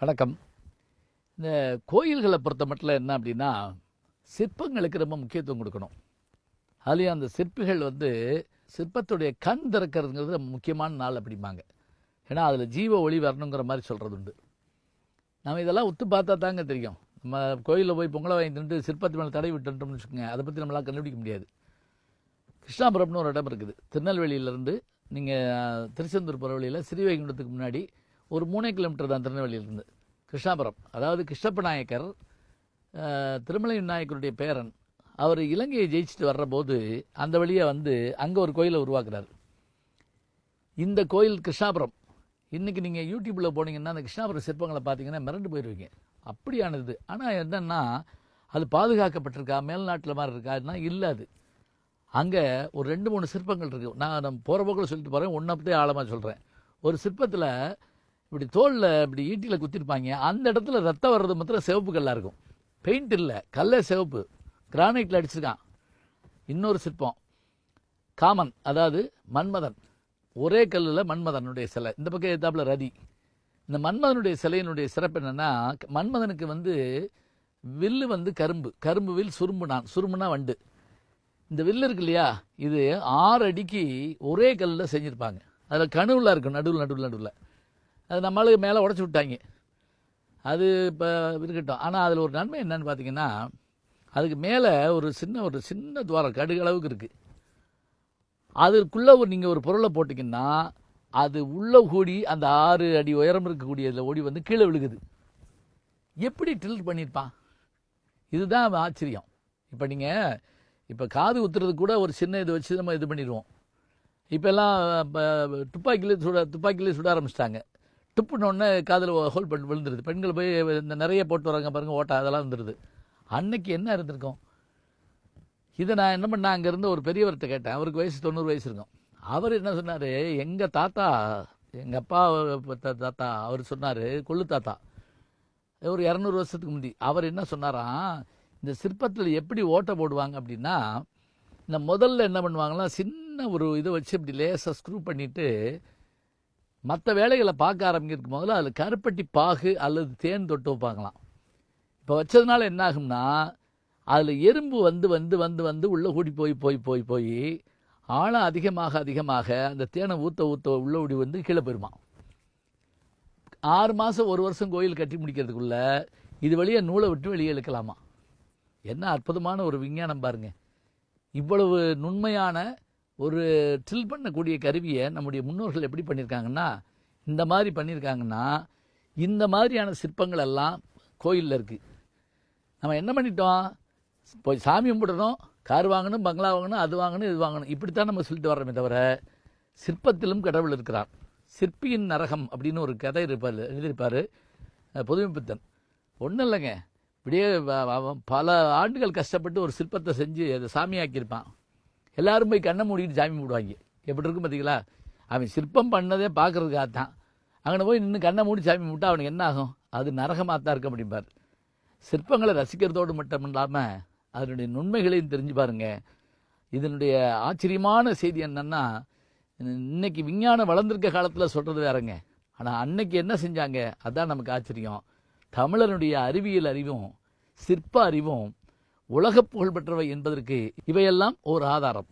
வணக்கம். இந்த கோயில்களை பொறுத்த மட்டும் என்ன அப்படின்னா சிற்பங்களுக்கு ரொம்ப முக்கியத்துவம் கொடுக்கணும். அதுலேயும் அந்த சிற்பிகள் வந்து சிற்பத்துடைய கண் திறக்கிறதுங்கிறது ரொம்ப முக்கியமான நாள் அப்படிம்பாங்க. ஏன்னா அதில் ஜீவ ஒளி வரணுங்கிற மாதிரி சொல்கிறது உண்டு நம்ம இதெல்லாம் ஒத்து பார்த்தா தாங்க தெரியும். நம்ம கோயிலில் போய் பொங்கலை வாங்கி தின்ட்டு சிற்பத்து மேலே தடை விட்டுட்டோம்னு வச்சுக்கோங்க அதை பற்றி நம்மளால் கண்டுபிடிக்க முடியாது. கிருஷ்ணாபுரம்னு ஒரு இடம் இருக்குது. திருநெல்வேலியிலேருந்து நீங்கள் திருச்செந்தூர் போகிற வழியில் ஸ்ரீவைகுண்டத்துக்கு முன்னாடி ஒரு மூணே கிலோமீட்டர் தான் திருநெல்வேலியிலிருந்து. கிருஷ்ணாபுரம். அதாவது கிருஷ்ணப்ப நாயக்கர் திருமலை நாயக்கருடைய பேரன் அவர் இலங்கையை ஜெயிச்சுட்டு வர்றபோது அந்த வழியாக வந்து அங்கே ஒரு கோயிலை உருவாக்குறாரு. இந்த கோயில் கிருஷ்ணாபுரம். இன்றைக்கி நீங்கள் யூடியூப்பில் போனீங்கன்னா அந்த கிருஷ்ணாபுரம் சிற்பங்களை பார்த்தீங்கன்னா மிரண்டு போயிடுவீங்க அப்படியானது. ஆனால் என்னன்னா அது பாதுகாக்கப்பட்டிருக்கா? மேல்நாட்டில் மாதிரி இருக்காதுன்னா இல்லை அது. அங்கே ஒரு ரெண்டு மூணு சிற்பங்கள் இருக்குது நான் நம்ம போகிற போக்கில் சொல்லிட்டு போகிறேன் ஒன்றப்பதே ஆழமாக சொல்கிறேன் ஒரு சிற்பத்தில் இப்படி தோலில் இப்படி ஈட்டியில் குத்திருப்பாங்க அந்த இடத்துல ரத்தம் வர்றது மாத்திரம் சிவப்பு கல்லாக இருக்கும். பெயிண்ட் இல்லை கல்லே சிவப்பு. கிரானைட்டில் அடிச்சிருக்கான். இன்னொரு சிற்பம். காமன் அதாவது மன்மதன். ஒரே கல்லில் மன்மதனுடைய சிலை. இந்த பக்கம் எத்தாப்புல ரதி. இந்த மன்மதனுடைய சிலையினுடைய சிறப்பு என்னென்னா மன்மதனுக்கு வந்து வில்லு வந்து கரும்பு. கரும்பு வில் சுரும்புனான் சுரும்புனா வண்டு. இந்த வில்லு இருக்கு இல்லையா? இது ஆறு அடிக்கு ஒரே கல்லில் செஞ்சுருப்பாங்க. அதில் கனவுலாம் இருக்கும் நடுவில் நடுவில் நடுவில். அது நம்மளுக்கு மேலே உடச்சி விட்டாங்க. அது இப்போ இருக்கட்டும். ஆனால் அதில் ஒரு நன்மை என்னன்னு பார்த்தீங்கன்னா அதுக்கு மேலே ஒரு சின்ன ஒரு சின்ன துவாரம் கடுகு அளவுக்கு இருக்குது அதுக்குள்ளே ஒரு நீங்கள் ஒரு பொருளை போட்டிங்கன்னா அது உள்ளே கூடி அந்த ஆறு அடி உயரம் இருக்கக்கூடியதில் ஓடி வந்து கீழே விழுகுது. எப்படி ட்ரில் பண்ணியிருப்பான் இதுதான் ஆச்சரியம். இப்போ நீங்கள் இப்போ காது குத்துறது கூட ஒரு சின்ன இது வச்சு நம்ம இது பண்ணிடுவோம். இப்போல்லாம் துப்பாக்கிலே சுட துப்பாக்கிலே சுட ஆரம்பிச்சிட்டாங்க. துப்புனோடனே காதில் ஹோல் பண்ணி விழுந்துருது. பெண்கள் போய் இந்த நிறைய போட்டு வராங்க பாருங்கள் ஓட்டை அதெல்லாம் வந்துடுது அன்னைக்கு என்ன இருந்திருக்கும்? இதை நான் என்ன பண்ணேன்? அங்கேருந்து ஒரு பெரியவர்கிட்ட கேட்டேன். அவருக்கு வயசு தொண்ணூறு வயசு இருக்கும். அவர் என்ன சொன்னார்? எங்கள் தாத்தா எங்கள் அப்பா தாத்தா அவர் சொன்னார். கொள்ளு தாத்தா. ஒரு இரநூறு வருஷத்துக்கு முந்தி. அவர் என்ன சொன்னாராம்? இந்த சிற்பத்தில் எப்படி ஓட்டை போடுவாங்க அப்படின்னா இந்த முதல்ல என்ன பண்ணுவாங்கன்னா சின்ன ஒரு இதை வச்சு இப்படி லேசாக ஸ்க்ரூ பண்ணிவிட்டு மற்ற வேலைகளை பார்க்க ஆரம்பிக்கிறதுக்கு முதல்ல அதில் கருப்பட்டி பாகு அல்லது தேன் தொட்டு வைப்பாங்களாம். இப்போ வச்சதுனால என்ன ஆகும்னா அதில் எறும்பு வந்து வந்து வந்து வந்து உள்ளே கூடி போய் போய் போய் போய் ஆழம் அதிகமாக அதிகமாக அந்த தேனை ஊற்ற ஊற்ற உள்ள ஓடி வந்து கீழே போயிருமா ஆறு மாதம் ஒரு வருஷம் கோயில் கட்டி முடிக்கிறதுக்குள்ள இது வழியாக நூலை விட்டு வெளியே இழுக்கலாமா என்ன அற்புதமான ஒரு விஞ்ஞானம் பாருங்க. இவ்வளவு நுண்மையான ஒரு ட்ரில் பண்ணக்கூடிய கருவியை நம்முடைய முன்னோர்கள் எப்படி பண்ணியிருக்காங்கன்னா இந்த மாதிரி பண்ணியிருக்காங்கன்னா இந்த மாதிரியான சிற்பங்கள் எல்லாம் கோயிலில் இருக்குது நம்ம என்ன பண்ணிட்டோம்? போய் சாமி கும்பிடணும் கார் வாங்கணும் பங்களா வாங்கணும் அது வாங்கணும் இது வாங்கணும். இப்படித்தான் நம்ம சொல்லிட்டு வர்றோமே தவிர சிற்பத்திலும் கடவுள் இருக்கிறார். சிற்பியின் நரகம் அப்படின்னு ஒரு கதை இருப்பார் எழுதியிருப்பார் புதுமைப்பித்தன். ஒன்றும் இல்லைங்க. இப்படியே பல ஆண்டுகள் கஷ்டப்பட்டு ஒரு சிற்பத்தை செஞ்சு அதை சாமியாக்கியிருப்பான். எல்லாரும் போய் கண்ணை மூடிட்டு சாமி கும்பிடுவாங்க. எப்படி இருக்கும் பார்த்தீங்களா அவன் சிற்பம் பண்ணதே பார்க்கறதுக்காக தான் அங்கே போய் நின்று கண்ணை மூடி சாமி கும்பிட்டா அவனுக்கு என்ன ஆகும்? அது நரகமாக தான் இருக்க அப்படிம்பார். சிற்பங்களை ரசிக்கிறதோடு மட்டும் இல்லாமல் அதனுடைய நுண்மைகளையும் தெரிஞ்சு பாருங்க. இதனுடைய ஆச்சரியமான செய்தி என்னென்னா இன்னைக்கு விஞ்ஞானம் வளர்ந்துருக்க காலத்தில் சொல்கிறது வேறங்க. ஆனால் அன்னைக்கு என்ன செஞ்சாங்க? அதான் நமக்கு ஆச்சரியம். தமிழனுடைய அறிவியல் அறிவும் சிற்ப அறிவும் உலகப் புகழ் பெற்றவை என்பதற்கு இவையெல்லாம் ஓர் ஆதாரம்.